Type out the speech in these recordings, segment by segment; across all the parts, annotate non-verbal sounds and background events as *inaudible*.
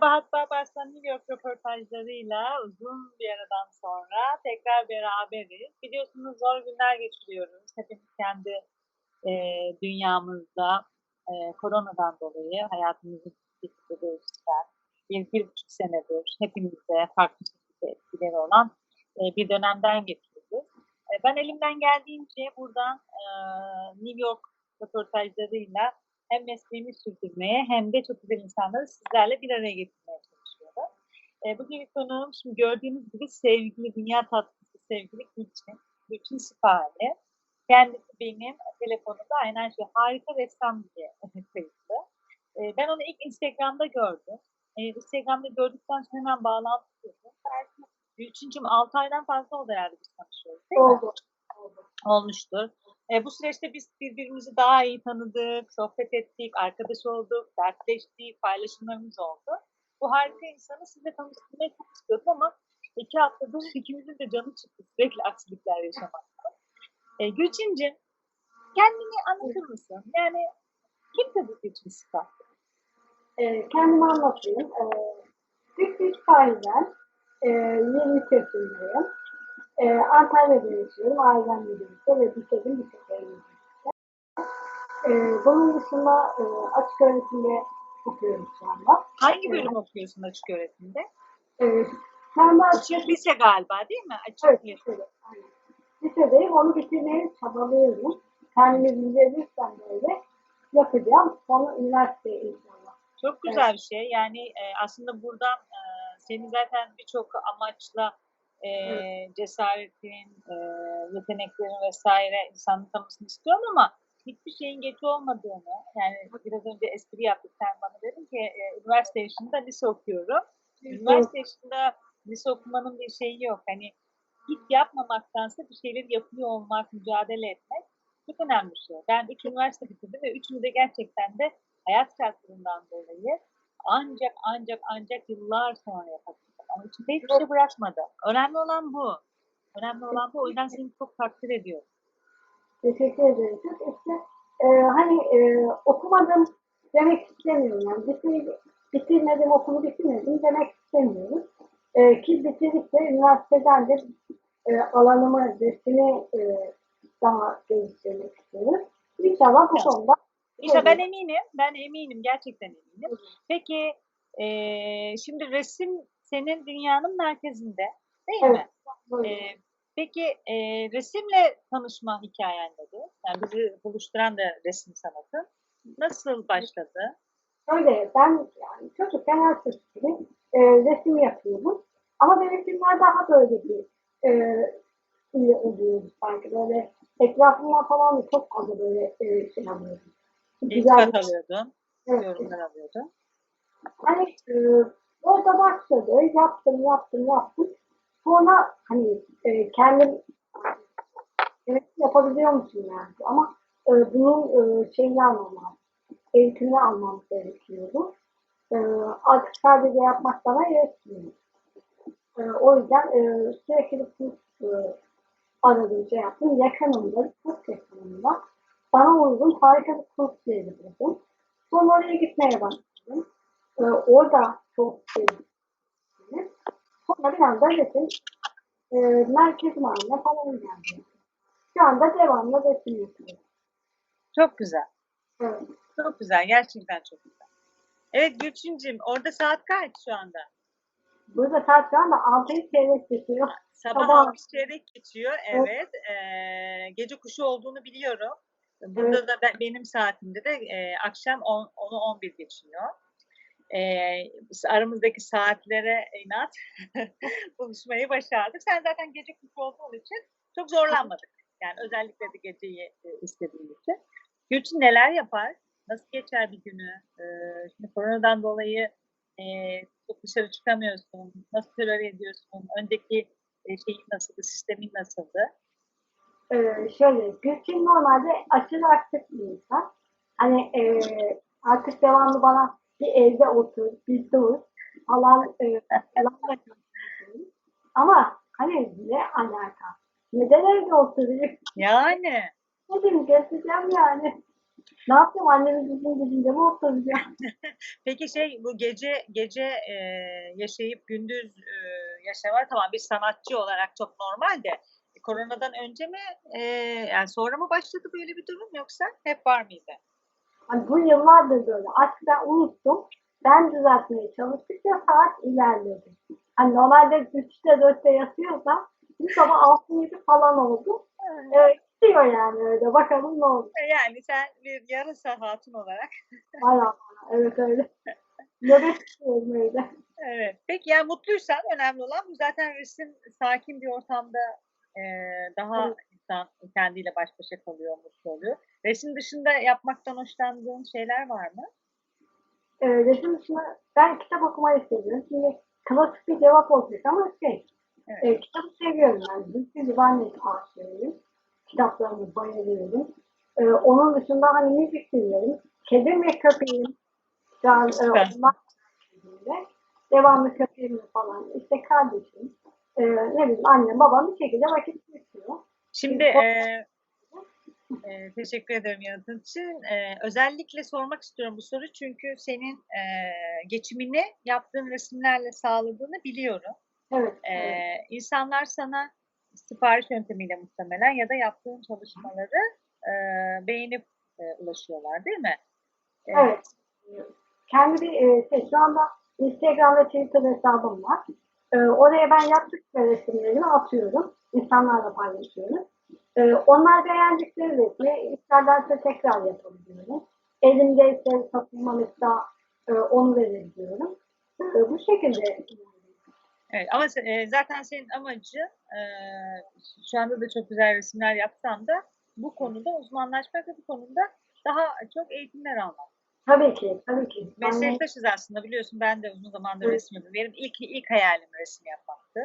Sebahat Babarslan New York röportajlarıyla uzun bir aradan sonra tekrar beraberiz. Biliyorsunuz zor günler geçiriyoruz. Hepimiz kendi e, dünyamızda e, koronadan dolayı hayatımızı şekilde değiştiren bir, bir buçuk senedir hepimizde farklı şekilde etkileri olan e, bir dönemden geçiyoruz. E, ben elimden geldiğince buradan e, New York röportajlarıyla hem mesleğimi sürdürmeye hem de çok güzel insanları sizlerle bir araya getirmeye çalışıyorum. E, bugün konuğum şimdi gördüğünüz gibi sevgili, dünya tatlısı sevgili Gülçin. Gülçin Sipari. Kendisi benim telefonumda aynen şey harika ressam diye *laughs* kayıtlı. E, ben onu ilk Instagram'da gördüm. E, Instagram'da gördükten sonra hemen bağlantı kurdum. Belki Gülçin'cim 6 aydan fazla oldu herhalde biz tanışıyoruz değil mi? Oldu. Olmuştur. E, bu süreçte biz birbirimizi daha iyi tanıdık, sohbet ettik, arkadaş olduk, dertleştik, paylaşımlarımız oldu. Bu harika insanı sizle tanıştırmayı çok istiyordum ama iki haftadır *laughs* ikimizin de canı çıktı sürekli aksilikler yaşamaktan. E, Gülçin'cim kendini anlatır mısın? Yani kim tabii Gülçin Sıfat? Ee, kendimi anlatayım. Ee, Büyük bir sahilden e, 23 yaşındayım. Ee, Antalya'da yaşıyorum. Ailemle birlikte ve bitirdim bir seferimle birlikte. Ee, bunun dışında e, açık öğretimde okuyorum şu anda. Hangi bölüm okuyorsun açık öğretimde? Ee, şu anda Açık lise galiba değil mi? Açık Evet, lise. Aynen. Lisedeyim. Onu bitirmeye çabalıyorum. Kendimi bildirebilirsem böyle yapacağım. Sonra üniversiteye inşallah. Çok güzel bir şey. Yani e, aslında buradan e, senin zaten birçok amaçla e, cesaretin, e, yeteneklerin vesaire insanın tanımasını istiyorum ama hiçbir şeyin geç olmadığını, yani biraz önce espri yaptık sen bana dedin ki e, üniversite yaşında lise okuyorum. Üniversite yaşında lise okumanın bir şeyi yok. Hani hiç yapmamaktansa bir şeyleri yapıyor olmak, mücadele etmek çok önemli bir şey. Ben üç üniversite bitirdim ve üçünü de gerçekten de hayat şartlarından dolayı ancak ancak ancak yıllar sonra yapabildim. İçimde hiçbir şey bırakmadı. Önemli olan bu. Önemli olan bu. O yüzden seni çok takdir ediyorum. Teşekkür ederim. İşte e, hani e, okumadım demek istemiyorum. Yani bitir, bitirmedim, okulu bitirmedim demek istemiyorum. E, ki bitirdikçe üniversiteden de e, alanımı, resmi e, daha geliştirmek istiyorum. İnşallah bu Ya. konuda İşte ben eminim. Ben eminim. Gerçekten eminim. Peki eee, şimdi resim senin dünyanın merkezinde değil Evet. mi? Eee, peki eee, resimle tanışma hikayen nedir? Yani bizi buluşturan da resim sanatı. Nasıl başladı? Öyle ben yani çocukken her çocuk gibi e, resim yapıyordum. Ama resimler daha böyle bir e, iyi oluyordu sanki. Böyle etrafımdan falan da çok fazla böyle e, şey alıyordum. İltifat alıyordun, evet. yorumlar alıyordun. Hani e, orada başladı. Yaptım, yaptım, yaptım. Sonra hani e, kendim evet, yapabiliyor musun yani? Ama e, bunun e, şeyini almam. Eğitimini almam gerekiyordu. E, artık sadece yapmak bana yetmiyor. E, o yüzden e, sürekli kurs e, aradım, şey yaptım. Yakınımda, çok yakınımda bana uygun harika bir kurs belirledim. Sonra oraya gitmeye başladım. Ee, orada çok sevdim. Sonra bir anda resim e, merkezim haline falan geldi. Şu anda devamlı resim yapıyorum. Çok güzel. Evet. Çok güzel. Gerçekten çok güzel. Evet Gülçin'cim orada saat kaç şu anda? Burada saat şu anda 6'yı çeyrek geçiyor. Sabah Sabah. 6 çeyrek geçiyor. Evet. Eee, gece kuşu olduğunu biliyorum. Burada Evet. da ben- benim saatimde de eee, akşam 10, 10'u 11 geçiyor. Biz aramızdaki saatlere inat *laughs* buluşmayı başardık. Sen zaten gece kuşu olduğun için çok zorlanmadık. Yani özellikle de geceyi e, istediğin için. Gülçin neler yapar? Nasıl geçer bir günü? Eee, şimdi koronadan dolayı eee, çok dışarı çıkamıyorsun. Nasıl tolere ediyorsun? Önceki e, şeyin nasıldı? Sistemin nasıldı? Ee, şöyle, Gülçin normalde aşırı aktif bir insan. Hani e, artık devamlı bana bir evde otur, bir dur falan e, falan. Ama hani ne alaka? Neden evde oturuyor? Yani diyeyim gezeceğim yani. Ne yapayım annemin bizim gidince mi oturacağım? *laughs* Peki şey bu gece gece e, yaşayıp gündüz e, yaşamak tamam bir sanatçı olarak çok normal de koronadan önce mi e, yani sonra mı başladı böyle bir durum yoksa hep var mıydı? Hani bu yıllardır böyle. Artık ben unuttum. Ben düzeltmeye çalıştıkça saat ilerledi. Hani normalde 3'te 4'te yatıyorsam bir sabah 6-7 falan oldu. Evet, gidiyor yani öyle. Bakalım ne olur. E, Yani sen bir yarasa hatun olarak Allah. Evet öyle. Nöbet tutuyorum öyle. Evet. Peki yani mutluysan önemli olan bu zaten resim sakin bir ortamda e, daha Evet. İnsan kendiyle baş başa kalıyor, mutlu oluyor. Resim dışında yapmaktan hoşlandığın şeyler var mı? Ee, resim dışında ben kitap okumayı seviyorum. Şimdi klasik bir cevap olacak ama şey, Evet. e, kitabı seviyorum yani. Çünkü ben de aşığıyım. Kitaplarını bayılıyorum. Ee, onun dışında hani müzik seviyorum. Kedim ve köpeğim. Şu an e, onlar de devamlı köpeğim falan. İşte kardeşim. E, ne bileyim annem babam bir şekilde vakit geçiyor. Şimdi e, e, teşekkür ederim yanıtın için. E, özellikle sormak istiyorum bu soruyu çünkü senin e, geçimini yaptığın resimlerle sağladığını biliyorum. Evet. E, evet. insanlar sana sipariş yöntemiyle muhtemelen ya da yaptığın çalışmaları e, beğenip e, ulaşıyorlar değil mi? E, Evet. Kendi bir e, şey, şu anda Instagram ve Twitter hesabım var. E, oraya ben yaptıkça resimlerimi atıyorum. İnsanlarla paylaşıyorum. E, onlar beğendikleri resmi isterlerse tekrar yapabiliyorum. Elimdeyse satılmamışsa e, onu verebiliyorum. E, bu şekilde Evet ama e, zaten senin amacı e, şu anda da çok güzel resimler yapsan da bu konuda uzmanlaşmak ve bu konuda daha çok eğitimler almak. tabii ki, tabii ki. Meslektaşız aslında biliyorsun ben de uzun zamandır Evet. resim yapıyorum. Benim ilk ilk hayalim resim yapmaktı.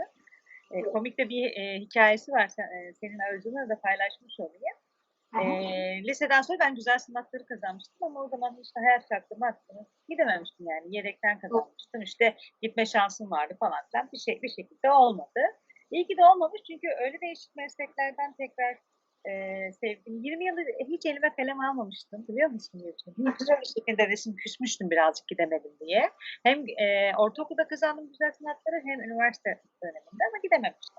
E, komik de bir e, hikayesi var sen, e, senin aracılığıyla da paylaşmış olayım. E, liseden sonra ben güzel sanatları kazanmıştım ama o zaman işte hayat şartlarım arttı. Gidememiştim yani yedekten kazanmıştım. İşte gitme şansım vardı falan filan bir şey bir şekilde olmadı. İyi ki de olmamış çünkü öyle değişik mesleklerden tekrar e, sevdim. 20 yıldır hiç elime kalem almamıştım biliyor musun Gülçin? Hiç bir şekilde resim küsmüştüm birazcık gidemedim diye. Hem e, ortaokulda kazandım güzel sanatları hem üniversite döneminde ama gidememiştim.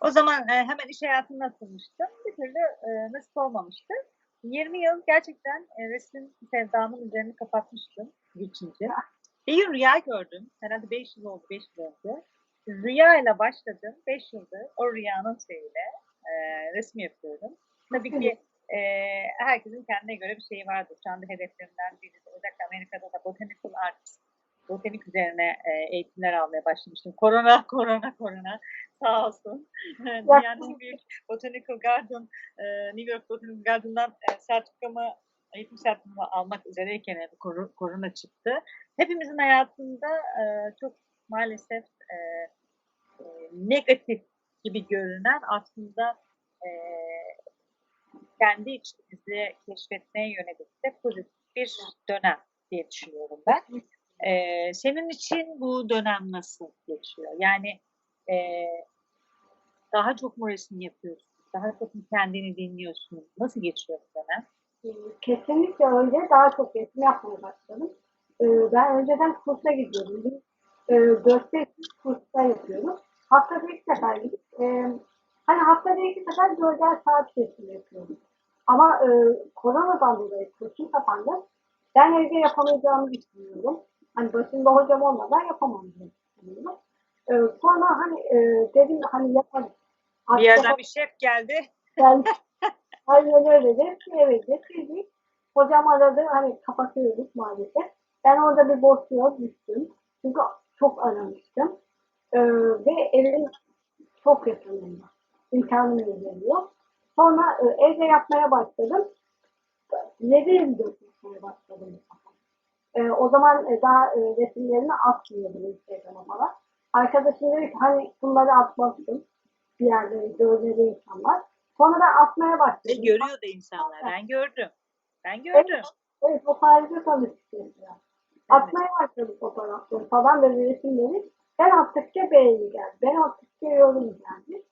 O zaman e, hemen iş hayatına atılmıştım. Bir türlü e, nasip olmamıştı. 20 yıl gerçekten e, resim sevdamın üzerini kapatmıştım Gülçin'cim. Bir rüya gördüm. Herhalde 5 yıl oldu, 5 yıl önce. Rüya ile başladım. 5 yıldır o rüyanın şeyiyle e, resim yapıyorum. Tabii ki e, herkesin kendine göre bir şeyi vardır. Şu anda hedeflerimden biri özellikle Amerika'da da botanical art, botanik üzerine e, eğitimler almaya başlamıştım. Korona, *laughs* korona, korona sağ olsun. *laughs* Dünyanın büyük Botanical Garden, e, New York Botanical Garden'dan e, sertifikamı, eğitim sertifikamı almak üzereyken e, korona çıktı. Hepimizin hayatında e, çok maalesef e, e, negatif gibi görünen aslında e, kendi içimizi keşfetmeye yönelik de pozitif bir dönem diye düşünüyorum ben. E, senin için bu dönem nasıl geçiyor? Yani e, daha çok mu resim yapıyorsun? Daha çok mu kendini dinliyorsun? Nasıl geçiyor bu dönem? Kesinlikle öyle. Daha çok resim yapmaya başladım. Ee, ben önceden kursa gidiyordum. Bir, E, 4-5 kursta yapıyorum. Haftada ilk sefer gidip e, hani haftada iki sefer 4'er saat resim yapıyorum. Ama e, koronadan dolayı kursum kapandı. Ben evde yapamayacağımı düşünüyorum. Hani başında hocam olmadan yapamam diye düşünüyorum. E, sonra hani e, dedim hani yaparım. Bir yerden bir şef geldi. yani, aynen öyle de eve getirdik. Hocam aradı hani kapatıyorduk maalesef. Ben orada bir boşluğa düştüm. Çünkü çok aramıştım. Ee, ve evim çok yakınımda. İmkanım el veriyor. Sonra e, evde yapmaya başladım. Level dökmeye başladım. Ee, o zaman e, daha e, resimlerimi atmıyordum Instagram'a falan. Arkadaşım dedi ki hani bunları atmazsın. Bir yerde görmeli insanlar. Sonra ben atmaya Ve başladım. görüyor da insanlar. Ben gördüm. Ben gördüm. Evet, o tarihte tanıştık. Atmaya başladık fotoğrafları falan böyle resimleri. Ben attıkça beğeni geldi. Ben attıkça yorum geldi.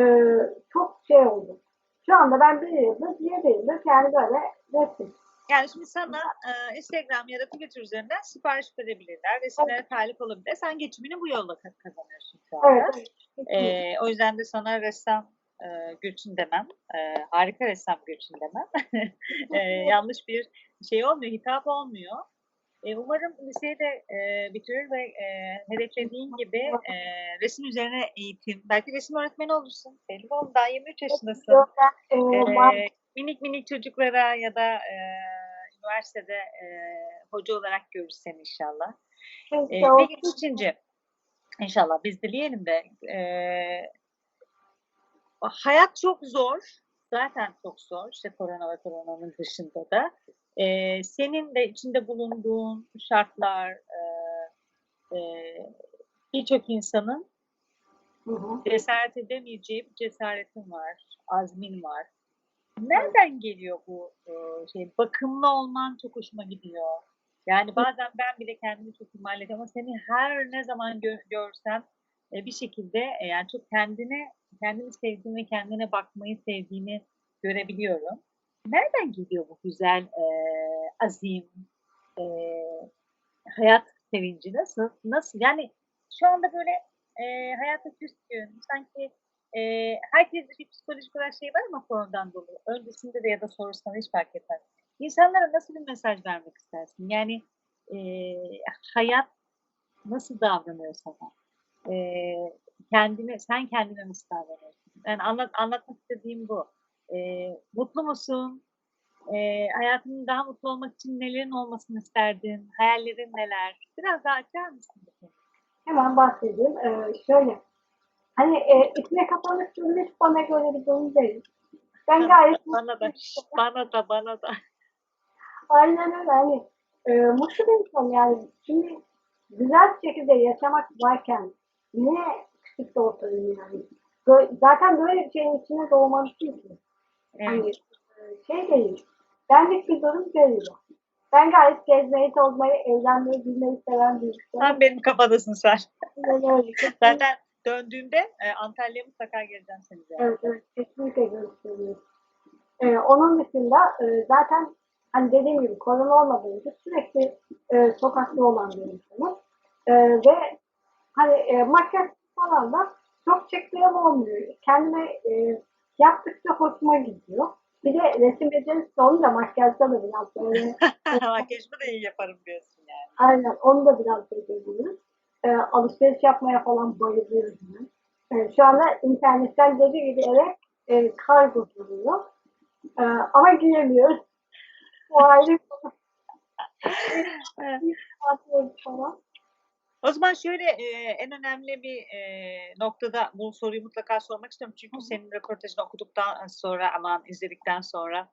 Ee, çok şey oldu. Şu anda ben bir yıldır, yedi yıldır yani böyle Resim. Yani şimdi sana e, Instagram ya da Twitter üzerinden sipariş verebilirler, resimlere talip olabilirler. Sen geçimini bu yolla ka- kazanıyorsun şu anda. Evet. E, o yüzden de sana ressam e, Gülçin demem, e, harika ressam Gülçin demem. *laughs* e, yanlış bir şey olmuyor, hitap olmuyor. E, umarım liseyi de e, bitirir ve e, hedeflediğin gibi e, resim üzerine eğitim, belki resim öğretmeni olursun. Belli oldu, daha 23 yaşındasın. Ee, minik minik çocuklara ya da e, üniversitede e, hoca olarak görürüz seni inşallah. Olsun. peki üçüncü, inşallah biz dileyelim de e, hayat çok zor. Zaten çok zor. İşte korona ve koronanın dışında da. Ee, senin de içinde bulunduğun şartlar e, e, birçok insanın Hı hı. cesaret edemeyeceği bir cesaretin var, azmin var. Nereden geliyor bu e, şey? Bakımlı olman çok hoşuma gidiyor. Yani bazen ben bile kendimi çok ihmal ediyorum ama seni her ne zaman gö- görsem e, bir şekilde e, yani çok kendine kendini sevdiğini kendine bakmayı sevdiğini görebiliyorum. Nereden geliyor bu güzel e, azim, e, hayat sevinci nasıl? Nasıl? Yani şu anda böyle e, hayata küskün, sanki e, herkeste bir psikolojik olarak şey var ama konudan dolayı. Öncesinde de ya da sonrasında hiç fark etmez. İnsanlara nasıl bir mesaj vermek istersin? Yani e, hayat nasıl davranıyor sana? E, kendine, sen kendine nasıl davranıyorsun? Yani anlat, anlatmak istediğim bu. E, mutlu musun? E, hayatının daha mutlu olmak için nelerin olmasını isterdin? Hayallerin neler? Biraz daha açar mısın? Hemen bahsedeyim. Ee, şöyle. Hani e, içine kapanık cümle bana göre bir durum değil. Ben gayet Bana da, bana da, bana da. Aynen öyle. Hani, e, mutlu bir insan yani. Şimdi güzel bir şekilde yaşamak varken niye küçük de ortadayım yani? Zaten böyle bir şeyin içine doğmalısın ki. Evet. e, şey değil. Benlik bir durum değil. o. Ben gayet gezmeyi, tozmayı, eğlenmeyi, bilmeyi seven bir insanım. Sen benim kafadasın sen. *laughs* Zaten döndüğümde e, Antalya'ya mutlaka geleceğim seni ziyaret. Evet, evet, kesinlikle görüşürüz. Ee, onun dışında e, zaten hani dediğim gibi korona olmadan önce sürekli e, sokakta olan bir insanım. E, ve hani e, makyaj falan da çok çektiğim olmuyor. Kendime e, yaptıkça hoşuma gidiyor. Bir de resim becerisi olunca makyajda da biraz böyle *laughs* Makyajımı da iyi yaparım diyorsun yani. Aynen onu da biraz beceriyoruz. Ee, alışveriş yapmaya falan bayılıyoruz. ben. Ee, şu anda internetten dediği gibi eve e, kargo geliyor. Ee, ama giremiyoruz. O ayrı. *laughs* Atıyoruz falan. O zaman şöyle e, en önemli bir e, noktada bu soruyu mutlaka sormak istiyorum. Çünkü senin röportajını okuduktan sonra aman izledikten sonra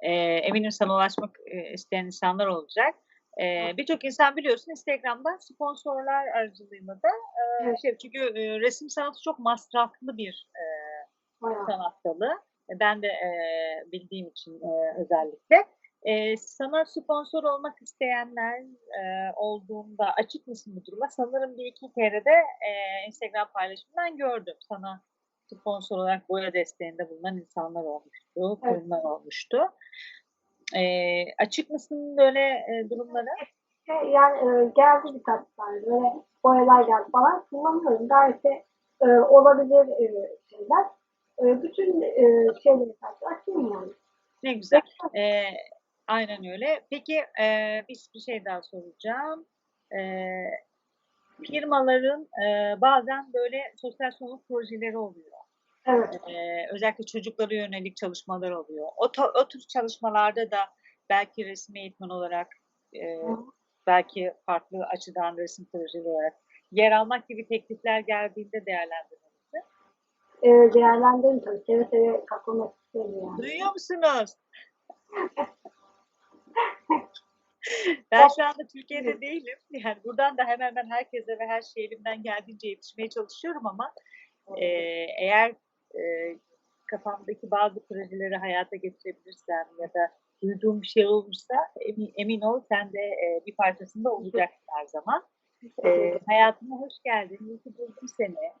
e, eminim sana ulaşmak e, isteyen insanlar olacak. E, Birçok insan biliyorsun Instagram'dan sponsorlar aracılığıyla da e, Evet. şey, çünkü e, resim sanatı çok masraflı bir e, sanat dalı. Ben de e, bildiğim için e, özellikle. E, sana sponsor olmak isteyenler e, olduğunda açık mısın bu duruma? Sanırım bir iki kere de e, Instagram paylaşımından gördüm. Sana sponsor olarak boya desteğinde bulunan insanlar olmuştu, Evet. kurumlar olmuştu. E, açık mısın böyle e, durumlara? E, Yani e, geldi birkaç tane böyle boyalar geldi falan kullanıyorum. Gayet de e, olabilir e, şeyler. E, bütün e, şeyleri açayım yani. Ne güzel. Ee, aynen öyle. Peki e, bir, bir şey daha soracağım. Ee, firmaların e, bazen böyle sosyal sorumluluk projeleri oluyor. Evet. Ee, özellikle çocuklara yönelik çalışmalar oluyor. O, to- o tür çalışmalarda da belki resim eğitmen olarak, e, belki farklı açıdan resim projeleri olarak yer almak gibi teklifler geldiğinde değerlendirmenizi. E, değerlendirin tabii. Seve seve katılmak isterim yani. Duyuyor musunuz? *laughs* Ben şu anda Türkiye'de değilim. Yani buradan da hemen hemen herkese ve her şeye elimden geldiğince yetişmeye çalışıyorum ama e, eğer e, kafamdaki bazı projeleri hayata geçirebilirsem ya da duyduğum bir şey olursa emin, emin ol sen de e, bir parçasında olacaksın her zaman. E, hayatıma hoş geldin. İyi ki buldum seni.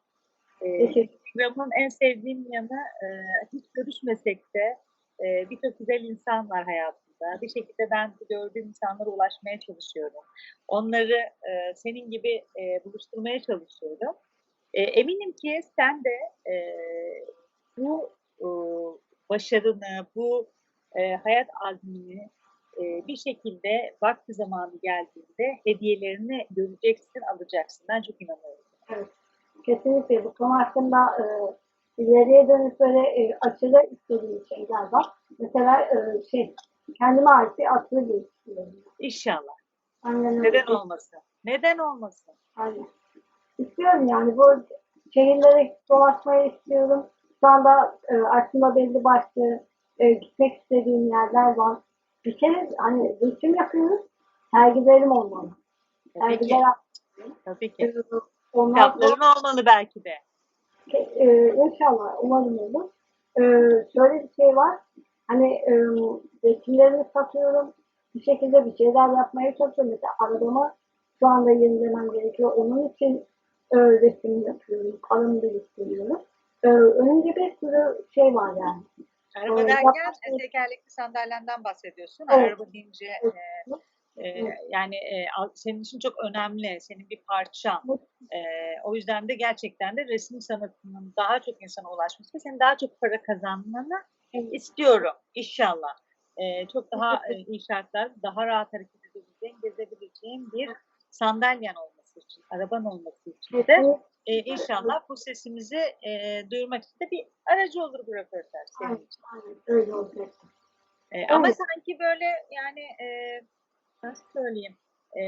E, Instagram'ın en sevdiğim yanı e, hiç görüşmesek de Eee, birçok güzel insan var hayatımda. Bir şekilde ben gördüğüm insanlara ulaşmaya çalışıyorum. Onları, eee, senin gibi, eee, buluşturmaya çalışıyorum. Eee, eminim ki sen de, eee, bu, uuu, başarını, bu, eee, hayat azmini, eee, bir şekilde vakti zamanı geldiğinde hediyelerini göreceksin, alacaksın. Ben çok inanıyorum. Evet. Kesinlikle bu konu hakkında e, ileriye dönük böyle e, aşırı istediğim şeyler var. Mesela e, şey, kendime ait bir atölye istiyorum. İnşallah. Aynen öyle. Neden olmasın? Neden olmasın? Aynen. İstiyorum yani bu şehirlere dolaşmayı istiyorum. Şu anda e, aklımda belli başlı e, gitmek istediğim yerler var. Bir kere hani resim yapıyoruz. Sergilerim olmalı. Tabii ki. Sergiler Tabii ki. e, onlar Kitapların olmalı belki de. e, inşallah umarım olur. E, şöyle bir şey var. Hani resimlerimi satıyorum. Bir şekilde bir şeyler yapmaya çalışıyorum. Mesela arabama şu anda yenilemem gerekiyor. Onun için e, resim yapıyorum. Paramı biriktiriyorum. E, önümde bir sürü şey var yani. Araba Evet, derken e, tekerlekli sandalyenden bahsediyorsun. Evet. Araba deyince e, e, Evet. yani e, senin için çok önemli. Senin bir parçan. E, o yüzden de gerçekten de resim sanatının daha çok insana ulaşması ve senin daha çok para kazanmanı Evet. İstiyorum inşallah. E, çok daha e, iyi şartlar, daha rahat hareket edebileceğin, gezebileceğin bir sandalyen olması için, araban olması için de e, inşallah bu sesimizi e, duyurmak için de bir aracı olur bu röportaj senin için. aynen. Öyle olacak. E, ama Evet. sanki böyle yani e, nasıl söyleyeyim e,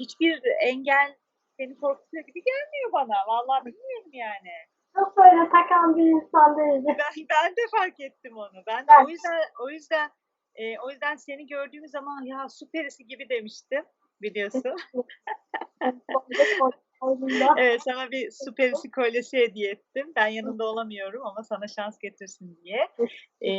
hiçbir engel seni korkutuyor gibi gelmiyor bana. Vallahi bilmiyorum yani. Çok böyle takan bir insan değilim. Ben, ben de fark ettim onu. Ben de Ben- o yüzden o yüzden e, o yüzden seni gördüğüm zaman ya süperisi gibi demiştim biliyorsun. Evet sana bir *laughs* süperisi kolyesi hediye ettim. Ben yanında olamıyorum ama sana şans getirsin diye. Ee,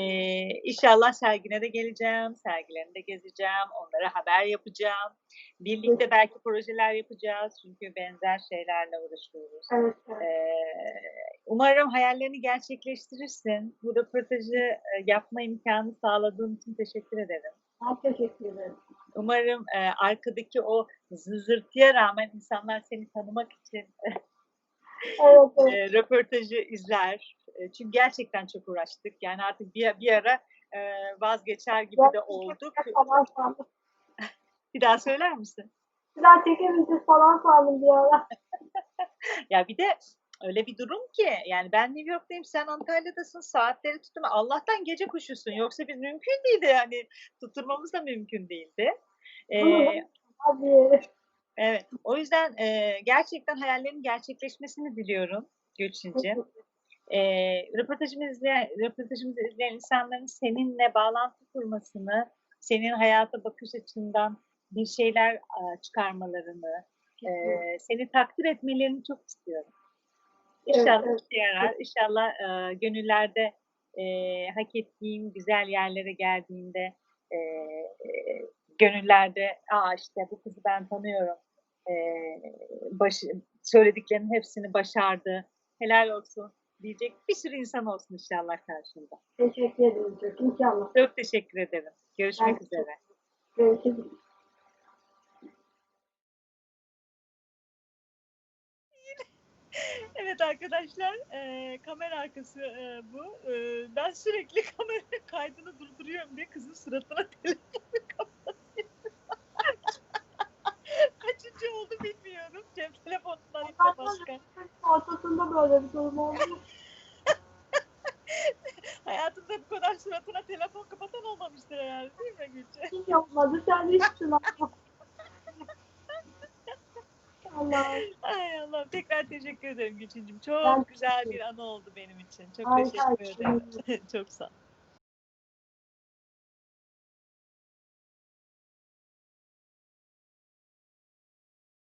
inşallah sergine de geleceğim, sergilerini de gezeceğim, onlara haber yapacağım. Birlikte belki projeler yapacağız çünkü benzer şeylerle uğraşıyoruz. Evet, evet. Ee, umarım hayallerini gerçekleştirirsin. Bu röportajı e, yapma imkanı sağladığın için teşekkür ederim. Ben teşekkür ederim. Umarım e, arkadaki o zızırtıya rağmen insanlar seni tanımak için Evet, *laughs* evet. e, röportajı izler. E, çünkü gerçekten çok uğraştık. Yani artık bir, bir ara e, vazgeçer gibi de olduk. Falan sandım. *laughs* Bir daha söyler misin? Biraz çekemeyeceğiz falan sandım bir ara. *laughs* Ya bir de öyle bir durum ki yani ben New York'tayım sen Antalya'dasın saatleri tuttum. Allah'tan gece kuşusun yoksa biz mümkün değildi yani tutturmamız da mümkün değildi. E, Hadi. evet o yüzden e, gerçekten hayallerin gerçekleşmesini diliyorum Gülçin'cim. e, röportajımızı izleyen, röportajımızı izleyen insanların seninle bağlantı kurmasını, senin hayata bakış açından bir şeyler e, çıkarmalarını, e, seni takdir etmelerini çok istiyorum. İnşallah evet. yarar. İnşallah e, gönüllerde e, hak ettiğim güzel yerlere geldiğinde e, gönüllerde aa işte bu kızı ben tanıyorum. E, başı, söylediklerinin hepsini başardı. Helal olsun diyecek bir sürü insan olsun inşallah karşında. Teşekkür ederim çok. İnşallah. Çok teşekkür ederim. Görüşmek Ben- üzere. Görüşürüz. *laughs* Evet arkadaşlar, eee, kamera arkası eee, bu. Eee, ben sürekli *laughs* kamera kaydını durduruyorum diye kızın suratına telefonu *laughs* kapatıyorum. Kaçıncı oldu bilmiyorum. Cem telefonundan işte başka. Ortasında böyle bir durum oldu. Hayatında bu kadar suratına telefon kapatan olmamıştır herhalde değil mi Gülce? Hiç yapmadı. Sen hiç şuna. Allah. Ay Allah. Tekrar teşekkür ederim Gülçin'cim. Çok Ben güzel bir anı oldu benim için. Çok Harika. teşekkür ederim. *laughs* Çok sağ ol.